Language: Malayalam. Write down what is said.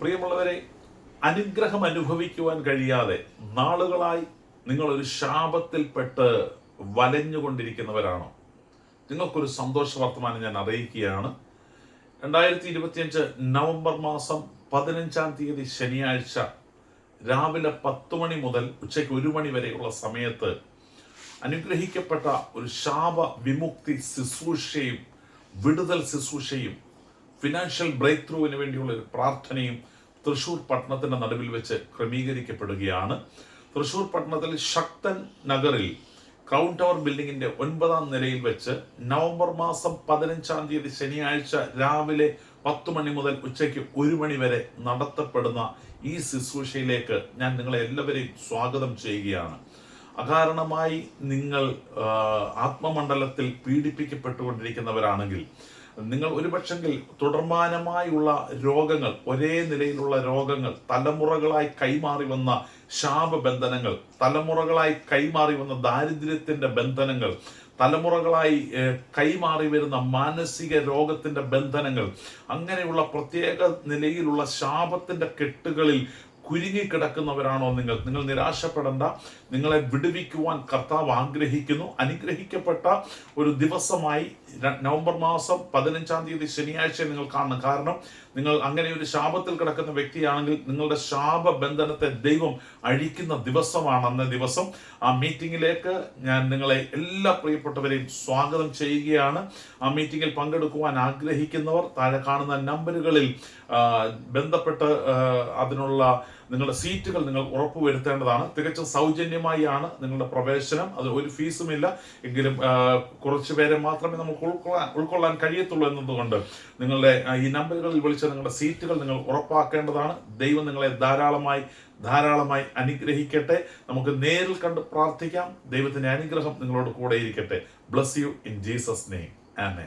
പ്രിയമുള്ളവരെ അനുഗ്രഹം അനുഭവിക്കുവാൻ കഴിയാതെ നാളുകളായി നിങ്ങൾ നിങ്ങളൊരു ശാപത്തിൽപ്പെട്ട് വലഞ്ഞുകൊണ്ടിരിക്കുന്നവരാണോ? നിങ്ങൾക്കൊരു സന്തോഷ വർത്തമാനം ഞാൻ അറിയിക്കുകയാണ്. രണ്ടായിരത്തി ഇരുപത്തിയഞ്ച് നവംബർ മാസം പതിനഞ്ചാം തീയതി ശനിയാഴ്ച രാവിലെ പത്ത് മണി മുതൽ ഉച്ചയ്ക്ക് ഒരു മണി വരെയുള്ള സമയത്ത് അനുഗ്രഹിക്കപ്പെട്ട ഒരു ശാപ വിമുക്തി ശുശ്രൂഷയും വിടുതൽ ശുശ്രൂഷയും ഫിനാൻഷ്യൽ ബ്രേക്ക് ത്രൂവിന് വേണ്ടിയുള്ള ഒരു പ്രാർത്ഥനയും തൃശൂർ പട്ടണത്തിന്റെ നടുവിൽ വെച്ച് ക്രമീകരിക്കപ്പെടുകയാണ്. തൃശൂർ പട്ടണത്തിൽ ശക്തൻ നഗറിൽ ക്രൗൺ ടവർ ബിൽഡിങ്ങിന്റെ ഒൻപതാം നിലയിൽ വെച്ച് നവംബർ മാസം പതിനഞ്ചാം തീയതി ശനിയാഴ്ച രാവിലെ പത്ത് മണി മുതൽ ഉച്ചയ്ക്ക് ഒരു മണി വരെ നടത്തപ്പെടുന്ന ഈ ശുശ്രൂഷയിലേക്ക് ഞാൻ നിങ്ങളെ എല്ലാവരെയും സ്വാഗതം ചെയ്യുകയാണ്. അകാരണമായി നിങ്ങൾ ആത്മമണ്ഡലത്തിൽ പീഡിപ്പിക്കപ്പെട്ടുകൊണ്ടിരിക്കുന്നവരാണെങ്കിൽ നിങ്ങൾ ഒരുപക്ഷെങ്കിൽ തുടർമാനമായുള്ള രോഗങ്ങൾ ഒരേ നിലയിലുള്ള രോഗങ്ങൾ തലമുറകളായി കൈമാറി വന്ന ശാപബന്ധനങ്ങൾ തലമുറകളായി കൈമാറി വന്ന ദാരിദ്ര്യത്തിന്റെ ബന്ധനങ്ങൾ തലമുറകളായി കൈമാറി വരുന്ന മാനസിക രോഗത്തിന്റെ ബന്ധനങ്ങൾ അങ്ങനെയുള്ള പ്രത്യേക നിലയിലുള്ള ശാപത്തിന്റെ കെട്ടുകളിൽ കുരുങ്ങിക്കിടക്കുന്നവരാണോ നിങ്ങൾ? നിങ്ങൾ നിരാശപ്പെടേണ്ട. നിങ്ങളെ വിടുവിക്കുവാൻ കർത്താവ് ആഗ്രഹിക്കുന്നു. അനുഗ്രഹിക്കപ്പെട്ട ഒരു ദിവസമായി നവംബർ മാസം പതിനഞ്ചാം തീയതി ശനിയാഴ്ച നിങ്ങൾ കാണണം. കാരണം നിങ്ങൾ അങ്ങനെ ഒരു ശാപത്തിൽ കിടക്കുന്ന വ്യക്തിയാണെങ്കിൽ നിങ്ങളുടെ ശാപബന്ധനത്തെ ദൈവം അഴിക്കുന്ന ദിവസമാണ് അന്ന ദിവസം. ആ മീറ്റിംഗിലേക്ക് ഞാൻ നിങ്ങളെ എല്ലാ പ്രിയപ്പെട്ടവരെയും സ്വാഗതം ചെയ്യുകയാണ്. ആ മീറ്റിംഗിൽ പങ്കെടുക്കുവാൻ ആഗ്രഹിക്കുന്നവർ താഴെ കാണുന്ന നമ്പറുകളിൽ ബന്ധപ്പെട്ട് അതിനുള്ള നിങ്ങളുടെ സീറ്റുകൾ നിങ്ങൾ ഉറപ്പുവരുത്തേണ്ടതാണ്. തികച്ചും സൗജന്യമായാണ് നിങ്ങളുടെ പ്രവേശനം. അത് ഒരു ഫീസുമില്ല. എങ്കിലും കുറച്ച് പേരെ മാത്രമേ നമുക്ക് ഉൾക്കൊള്ളാൻ ഉൾക്കൊള്ളാൻ കഴിയത്തുള്ളൂ എന്നതുകൊണ്ട് നിങ്ങളുടെ ഈ നമ്പറുകളിൽ വിളിച്ച നിങ്ങളുടെ സീറ്റുകൾ നിങ്ങൾ ഉറപ്പാക്കേണ്ടതാണ്. ദൈവം നിങ്ങളെ ധാരാളമായി ധാരാളമായി അനുഗ്രഹിക്കട്ടെ. നമുക്ക് നേരിൽ കണ്ട് പ്രാർത്ഥിക്കാം. ദൈവത്തിന്റെ അനുഗ്രഹം നിങ്ങളോട് കൂടെ ഇരിക്കട്ടെ. Bless you in Jesus name amen